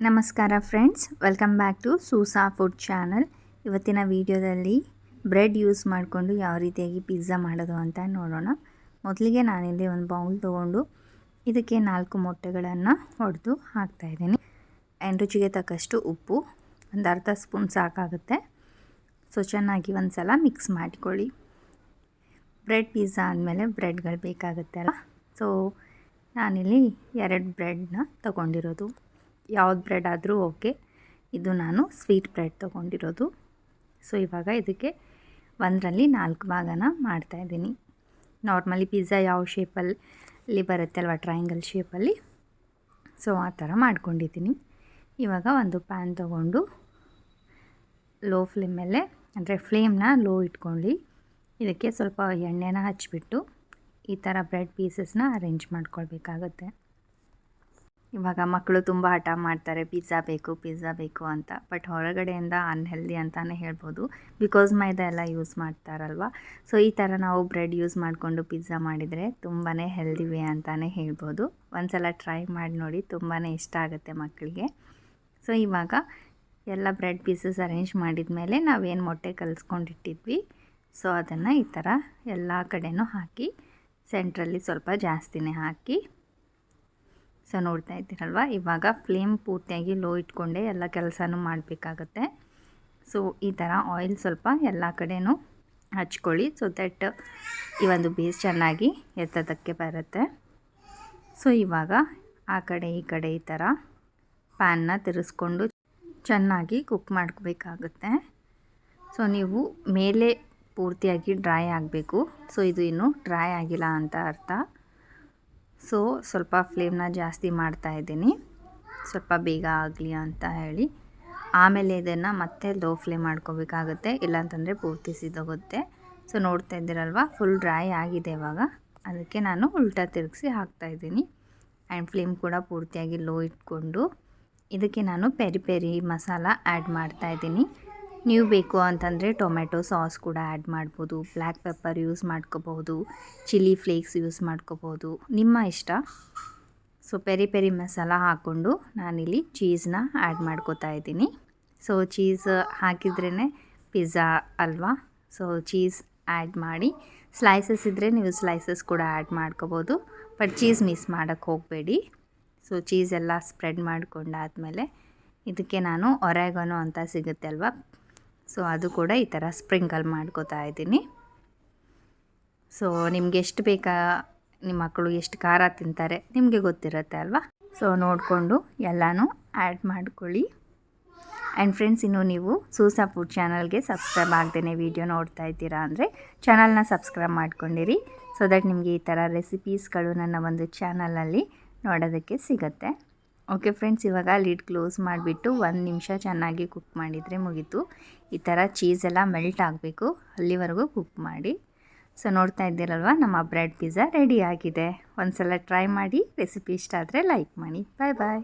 ನಮಸ್ಕಾರ friends welcome back to Soosa food channel ಇವತ್ತಿನ ವಿಡಿಯೋದಲ್ಲಿ ಬ್ರೆಡ್ ಯೂಸ್ ಮಾಡಿಕೊಂಡು ಯಾವ ರೀತಿಯಾಗಿ ಪಿಜ್ಜಾ ಮಾಡೋದು ಅಂತ ನೋಡೋಣ. ಮೊದಲಿಗೆ ನಾನಿಲ್ಲಿ ಒಂದು ಬೌಲ್ ತೊಗೊಂಡು ಇದಕ್ಕೆ ನಾಲ್ಕು ಮೊಟ್ಟೆಗಳನ್ನು ಹೊಡೆದು ಹಾಕ್ತಾಯಿದ್ದೀನಿ ಆ್ಯಂಡ್ ರುಚಿಗೆ ತಕ್ಕಷ್ಟು ಉಪ್ಪು, ಒಂದು ಅರ್ಧ ಸ್ಪೂನ್ ಸಾಕಾಗುತ್ತೆ. ಸೊ ಚೆನ್ನಾಗಿ ಒಂದು ಸಲ ಮಿಕ್ಸ್ ಮಾಡಿಕೊಳ್ಳಿ. ಬ್ರೆಡ್ ಪಿಜ್ಜಾ ಆದಮೇಲೆ ಬ್ರೆಡ್ಗಳು ಬೇಕಾಗುತ್ತೆ ಅಲ್ಲ ಸೊ ನಾನಿಲ್ಲಿ ಎರಡು ಬ್ರೆಡ್ನ ತೊಗೊಂಡಿರೋದು. ಯಾವ್ದು ಬ್ರೆಡ್ ಆದರೂ ಓಕೆ ಇದು ನಾನು ಸ್ವೀಟ್ ಬ್ರೆಡ್ ತೊಗೊಂಡಿರೋದು. ಸೊ ಇವಾಗ ಇದಕ್ಕೆ ಒಂದರಲ್ಲಿ ನಾಲ್ಕು ಭಾಗನ ಮಾಡ್ತಾಯಿದ್ದೀನಿ ನಾರ್ಮಲಿ ಪಿಜ್ಜಾ ಯಾವ ಶೇಪಲ್ಲಿ ಬರುತ್ತೆ ಅಲ್ವಾ ಟ್ರಯಾಂಗಲ್ ಶೇಪಲ್ಲಿ ಸೊ ಆ ಥರ ಮಾಡ್ಕೊಂಡಿದ್ದೀನಿ. ಇವಾಗ ಒಂದು ಪ್ಯಾನ್ ತೊಗೊಂಡು ಲೋ ಫ್ಲೇಮ್ ಮೇಲೆ, ಅಂದರೆ ಫ್ಲೇಮ್ನ ಲೋ ಇಟ್ಕೊಂಡು ಇದಕ್ಕೆ ಸ್ವಲ್ಪ ಎಣ್ಣೆನ ಹಚ್ಚಿಬಿಟ್ಟು ಈ ಥರ ಬ್ರೆಡ್ ಪೀಸಸ್ನ ಅರೇಂಜ್ ಮಾಡ್ಕೊಳ್ಬೇಕಾಗತ್ತೆ. ಇವಾಗ ಮಕ್ಕಳು ತುಂಬ ಹಠ ಮಾಡ್ತಾರೆ, ಪಿಜ್ಜಾ ಬೇಕು ಪಿಜ್ಜಾ ಬೇಕು ಅಂತ. ಬಟ್ ಹೊರಗಡೆಯಿಂದ ಅನ್ಹೆಲ್ದಿ ಅಂತಲೇ ಹೇಳ್ಬೋದು. ಬಿಕಾಸ್ ಮೈದ ಎಲ್ಲ ಯೂಸ್ ಮಾಡ್ತಾರಲ್ವ? ಸೊ ಈ ಥರ ನಾವು ಬ್ರೆಡ್ ಯೂಸ್ ಮಾಡಿಕೊಂಡು ಪಿಜ್ಜಾ ಮಾಡಿದರೆ ತುಂಬಾ ಹೆಲ್ದಿವೆ ಅಂತಲೇ ಹೇಳ್ಬೋದು. ಒಂದು ಸಲ ಟ್ರೈ ಮಾಡಿ ನೋಡಿ ತುಂಬಾ ಇಷ್ಟ ಆಗುತ್ತೆ ಮಕ್ಕಳಿಗೆ ಸೊ ಇವಾಗ ಎಲ್ಲ ಬ್ರೆಡ್ ಪೀಸಸ್ ಅರೇಂಜ್ ಮಾಡಿದ ಮೇಲೆ ನಾವೇನು ಮೊಟ್ಟೆ ಕಲಿಸ್ಕೊಂಡಿಟ್ಟಿದ್ವಿ. ಸೊ ಅದನ್ನು ಈ ಥರ ಎಲ್ಲ ಕಡೆನೂ ಹಾಕಿ ಸೆಂಟ್ರಲ್ಲಿ ಸ್ವಲ್ಪ ಜಾಸ್ತಿನೇ ಹಾಕಿ ಸೊ ನೋಡ್ತಾ ಇದ್ದೀರಲ್ವ? ಇವಾಗ ಫ್ಲೇಮ್ ಪೂರ್ತಿಯಾಗಿ ಲೋ ಇಟ್ಕೊಂಡೆ ಎಲ್ಲ ಕೆಲಸನೂ ಮಾಡಬೇಕಾಗತ್ತೆ. ಸೊ ಈ ಥರ ಆಯಿಲ್ ಸ್ವಲ್ಪ ಎಲ್ಲ ಕಡೆನೂ ಹಚ್ಕೊಳ್ಳಿ. ಸೊ ದಟ್ ಈ ಒಂದು ಬೇಸ್ ಚೆನ್ನಾಗಿ ಎತ್ತದಕ್ಕೆ ಬರುತ್ತೆ. ಸೊ ಇವಾಗ ಆ ಕಡೆ ಈ ಕಡೆ ಈ ಥರ ಪ್ಯಾನ್ನ ತಿರುಸ್ಕೊಂಡು ಚೆನ್ನಾಗಿ ಕುಕ್ ಮಾಡ್ಕೋಬೇಕಾಗುತ್ತೆ. ಸೊ ನೀವು ಮೇಲೆ ಪೂರ್ತಿಯಾಗಿ ಡ್ರೈ ಆಗಬೇಕು. ಸೊ ಇದು ಇನ್ನೂ ಡ್ರೈ ಆಗಿಲ್ಲ ಅಂತ ಅರ್ಥ. ಸೊ, ಸ್ವಲ್ಪ ಫ್ಲೇಮ್ನ ಜಾಸ್ತಿ ಮಾಡ್ತಾ ಇದ್ದೀನಿ. ಸ್ವಲ್ಪ ಬೇಗ ಆಗಲಿ ಅಂತ ಹೇಳಿ. ಆಮೇಲೆ ಇದನ್ನು ಮತ್ತೆ ಲೋ ಫ್ಲೇಮ್ ಮಾಡ್ಕೋಬೇಕಾಗುತ್ತೆ. ಇಲ್ಲಾಂತಂದರೆ ಪೂರ್ತಿ ಸಿದೋಗುತ್ತೆ. ಸೊ, ನೋಡ್ತಾ ಇದ್ದೀರಲ್ವ? ಫುಲ್ ಡ್ರೈ ಆಗಿದೆ ಇವಾಗ. ಅದಕ್ಕೆ ನಾನು ಉಲ್ಟಾ ತಿರುಗಿಸಿ ಹಾಕ್ತಾಯಿದ್ದೀನಿ ಆ್ಯಂಡ್ ಫ್ಲೇಮ್ ಕೂಡ ಪೂರ್ತಿಯಾಗಿ ಲೋ ಇಟ್ಕೊಂಡು. ಇದಕ್ಕೆ ನಾನು ಪೆರಿ ಪೆರಿ ಮಸಾಲ ಆ್ಯಡ್ ಮಾಡ್ತಾಯಿದ್ದೀನಿ ನೀವು ಬೇಕು ಅಂತಂದರೆ ಟೊಮೆಟೊ ಸಾಸ್ ಕೂಡ ಆ್ಯಡ್ ಮಾಡ್ಬೋದು. ಬ್ಲ್ಯಾಕ್ ಪೆಪ್ಪರ್ ಯೂಸ್ ಮಾಡ್ಕೋಬಹುದು. ಚಿಲ್ಲಿ ಫ್ಲೇಕ್ಸ್ ಯೂಸ್ ಮಾಡ್ಕೋಬೋದು ನಿಮ್ಮ ಇಷ್ಟ. ಸೊ, ಪೆರಿ ಪೆರಿ ಮಸಾಲ ಹಾಕ್ಕೊಂಡು ನಾನಿಲ್ಲಿ ಚೀಸ್ನ ಆ್ಯಡ್ ಮಾಡ್ಕೋತಾ ಇದ್ದೀನಿ. ಸೊ, ಚೀಸ್ ಹಾಕಿದ್ರೇ ಪಿಜ್ಜಾ ಅಲ್ವಾ? ಸೊ, ಚೀಸ್ ಆ್ಯಡ್ ಮಾಡಿ. ಸ್ಲೈಸಸ್ ಇದ್ದರೆ ನೀವು ಸ್ಲೈಸಸ್ ಕೂಡ ಆ್ಯಡ್ ಮಾಡ್ಕೋಬೋದು ಬಟ್ ಚೀಸ್ ಮಿಸ್ ಮಾಡೋಕ್ಕೆ ಹೋಗಬೇಡಿ. ಸೊ, ಚೀಸ್ ಎಲ್ಲ ಸ್ಪ್ರೆಡ್ ಮಾಡ್ಕೊಂಡಾದಮೇಲೆ ಇದಕ್ಕೆ ನಾನು ಒರೆಗನೋ ಅಂತ ಸಿಗುತ್ತೆ ಅಲ್ವಾ? ಸೊ ಅದು ಕೂಡ ಈ ಥರ ಸ್ಪ್ರಿಂಕಲ್ ಮಾಡ್ಕೋತಾ ಇದ್ದೀನಿ. ಸೊ ನಿಮ್ಗೆ ಎಷ್ಟು ಬೇಕಾ, ನಿಮ್ಮ ಮಕ್ಕಳು ಎಷ್ಟು ಖಾರ ತಿಂತಾರೆ ನಿಮಗೆ ಗೊತ್ತಿರುತ್ತೆ ಅಲ್ವಾ? ಸೊ ನೋಡಿಕೊಂಡು ಎಲ್ಲನೂ ಆ್ಯಡ್ ಮಾಡ್ಕೊಳ್ಳಿ. ಆ್ಯಂಡ್ ಫ್ರೆಂಡ್ಸ್, ಇನ್ನು ನೀವು ಸೂಸಾ ಫುಡ್ ಚಾನಲ್ಗೆ ಸಬ್ಸ್ಕ್ರೈಬ್ ಆಗ್ದೇ ವೀಡಿಯೋ ನೋಡ್ತಾ ಇದ್ದೀರಾ ಅಂದರೆ ಚಾನಲ್ನ ಸಬ್ಸ್ಕ್ರೈಬ್ ಮಾಡ್ಕೊಂಡಿರಿ. ಸೊ ದಟ್ ನಿಮಗೆ ಈ ಥರ ರೆಸಿಪೀಸ್ಗಳು ನನ್ನ ಒಂದು ಚಾನಲಲ್ಲಿ ನೋಡೋದಕ್ಕೆ ಸಿಗುತ್ತೆ. ಓಕೆ ಫ್ರೆಂಡ್ಸ್ ಇವಾಗ ಲಿಡ್ ಕ್ಲೋಸ್ ಮಾಡಿಬಿಟ್ಟು ಒಂದು ನಿಮಿಷ ಚೆನ್ನಾಗಿ ಕುಕ್ ಮಾಡಿದರೆ ಮುಗೀತು. ಈ ಥರ ಚೀಸೆಲ್ಲ ಮೆಲ್ಟ್ ಆಗಬೇಕು ಅಲ್ಲಿವರೆಗೂ ಕುಕ್ ಮಾಡಿ. ಸೊ ನೋಡ್ತಾ ಇದ್ದೀರಲ್ವ, ನಮ್ಮ ಬ್ರೆಡ್ ಪಿಜ್ಜಾ ರೆಡಿ ಆಗಿದೆ. ಒಂದು ಸಲ ಟ್ರೈ ಮಾಡಿ ರೆಸಿಪಿ ಇಷ್ಟ ಆದರೆ ಲೈಕ್ ಮಾಡಿ. ಬಾಯ್ ಬಾಯ್